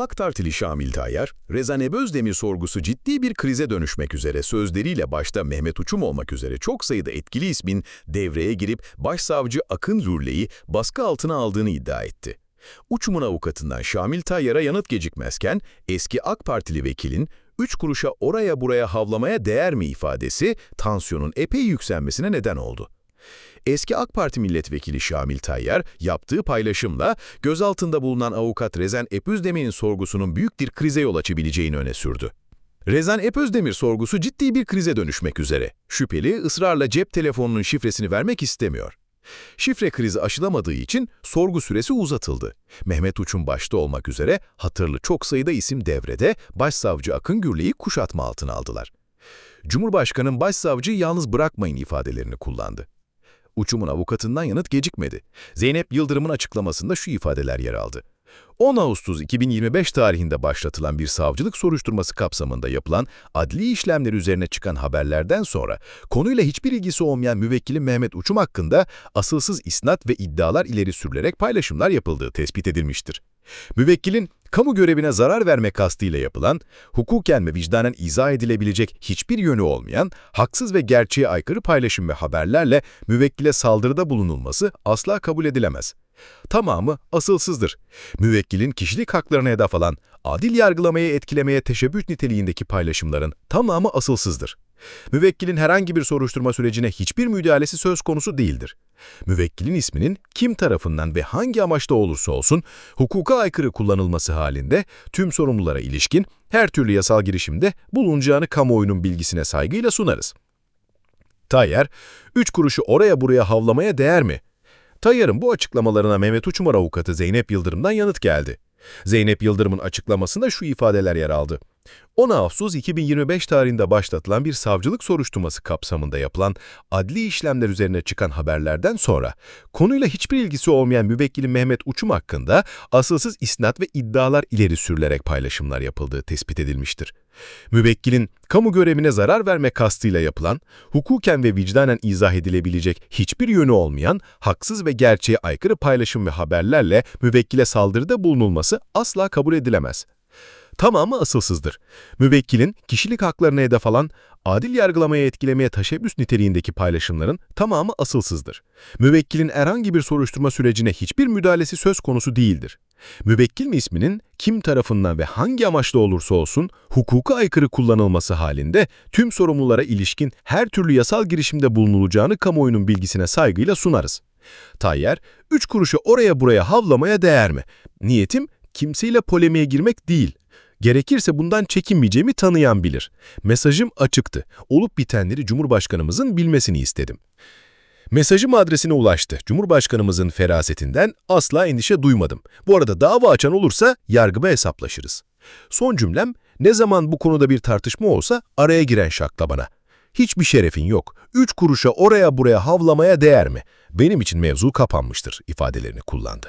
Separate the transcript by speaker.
Speaker 1: AK Partili Şamil Tayyar, Rezan Ebözdemir sorgusu ciddi bir krize dönüşmek üzere sözleriyle başta Mehmet Uçum olmak üzere çok sayıda etkili ismin devreye girip Başsavcı Akın Lürle'yi baskı altına aldığını iddia etti. Uçum'un avukatından Şamil Tayyar'a yanıt gecikmezken eski AK Partili vekilin üç kuruşa oraya buraya havlamaya değer mi ifadesi tansiyonun epey yükselmesine neden oldu. Eski AK Parti milletvekili Şamil Tayyar yaptığı paylaşımla gözaltında bulunan avukat Rezen Epözdemir'in sorgusunun büyük bir krize yol açabileceğini öne sürdü. Rezen Epözdemir sorgusu ciddi bir krize dönüşmek üzere. Şüpheli ısrarla cep telefonunun şifresini vermek istemiyor. Şifre krizi aşılamadığı için sorgu süresi uzatıldı. Mehmet Uç'un başta olmak üzere hatırlı çok sayıda isim devrede Başsavcı Akın Gürley'i kuşatma altına aldılar. Cumhurbaşkanı'nın başsavcıyı yalnız bırakmayın ifadelerini kullandı. Uçum'un avukatından yanıt gecikmedi. Zeynep Yıldırım'ın açıklamasında şu ifadeler yer aldı. 10 Ağustos 2025 tarihinde başlatılan bir savcılık soruşturması kapsamında yapılan adli işlemler üzerine çıkan haberlerden sonra konuyla hiçbir ilgisi olmayan müvekkili Mehmet Uçum hakkında asılsız isnat ve iddialar ileri sürülerek paylaşımlar yapıldığı tespit edilmiştir. Müvekkilin kamu görevine zarar verme kastıyla yapılan, hukuken ve vicdanen izah edilebilecek hiçbir yönü olmayan, haksız ve gerçeğe aykırı paylaşım ve haberlerle müvekkile saldırıda bulunulması asla kabul edilemez. Tamamı asılsızdır. Müvekkilin kişilik haklarına hedef alan, adil yargılamayı etkilemeye teşebbüs niteliğindeki paylaşımların tamamı asılsızdır. Müvekkilin herhangi bir soruşturma sürecine hiçbir müdahalesi söz konusu değildir. Müvekkilin isminin kim tarafından ve hangi amaçta olursa olsun hukuka aykırı kullanılması halinde tüm sorumlulara ilişkin her türlü yasal girişimde bulunacağını kamuoyunun bilgisine saygıyla sunarız. Tayyar, üç kuruşu oraya buraya havlamaya değer mi? Tayyar'ın bu açıklamalarına Mehmet Uçumar avukatı Zeynep Yıldırım'dan yanıt geldi. Zeynep Yıldırım'ın açıklamasında şu ifadeler yer aldı. 10 Ağustos 2025 tarihinde başlatılan bir savcılık soruşturması kapsamında yapılan adli işlemler üzerine çıkan haberlerden sonra konuyla hiçbir ilgisi olmayan müvekkili Mehmet Uçum hakkında asılsız isnat ve iddialar ileri sürülerek paylaşımlar yapıldığı tespit edilmiştir. Müvekkilin kamu görevine zarar verme kastıyla yapılan, hukuken ve vicdanen izah edilebilecek hiçbir yönü olmayan, haksız ve gerçeğe aykırı paylaşım ve haberlerle müvekkile saldırıda bulunulması asla kabul edilemez tamamı asılsızdır. Müvekkilin kişilik haklarına hedef alan, adil yargılamaya etkilemeye teşebbüs niteliğindeki paylaşımların tamamı asılsızdır. Müvekkilin herhangi bir soruşturma sürecine hiçbir müdahalesi söz konusu değildir. Müvekkil mi isminin kim tarafından ve hangi amaçla olursa olsun hukuka aykırı kullanılması halinde tüm sorumlulara ilişkin her türlü yasal girişimde bulunulacağını kamuoyunun bilgisine saygıyla sunarız. Tayyar, üç kuruşu oraya buraya havlamaya değer mi? Niyetim kimseyle polemiğe girmek değil. Gerekirse bundan çekinmeyeceğimi tanıyan bilir. Mesajım açıktı. Olup bitenleri Cumhurbaşkanımızın bilmesini istedim. Mesajım adresine ulaştı. Cumhurbaşkanımızın ferasetinden asla endişe duymadım. Bu arada dava açan olursa yargıma hesaplaşırız. Son cümlem, ne zaman bu konuda bir tartışma olsa araya giren şakla bana. Hiçbir şerefin yok. Üç kuruşa oraya buraya havlamaya değer mi? Benim için mevzu kapanmıştır ifadelerini kullandı.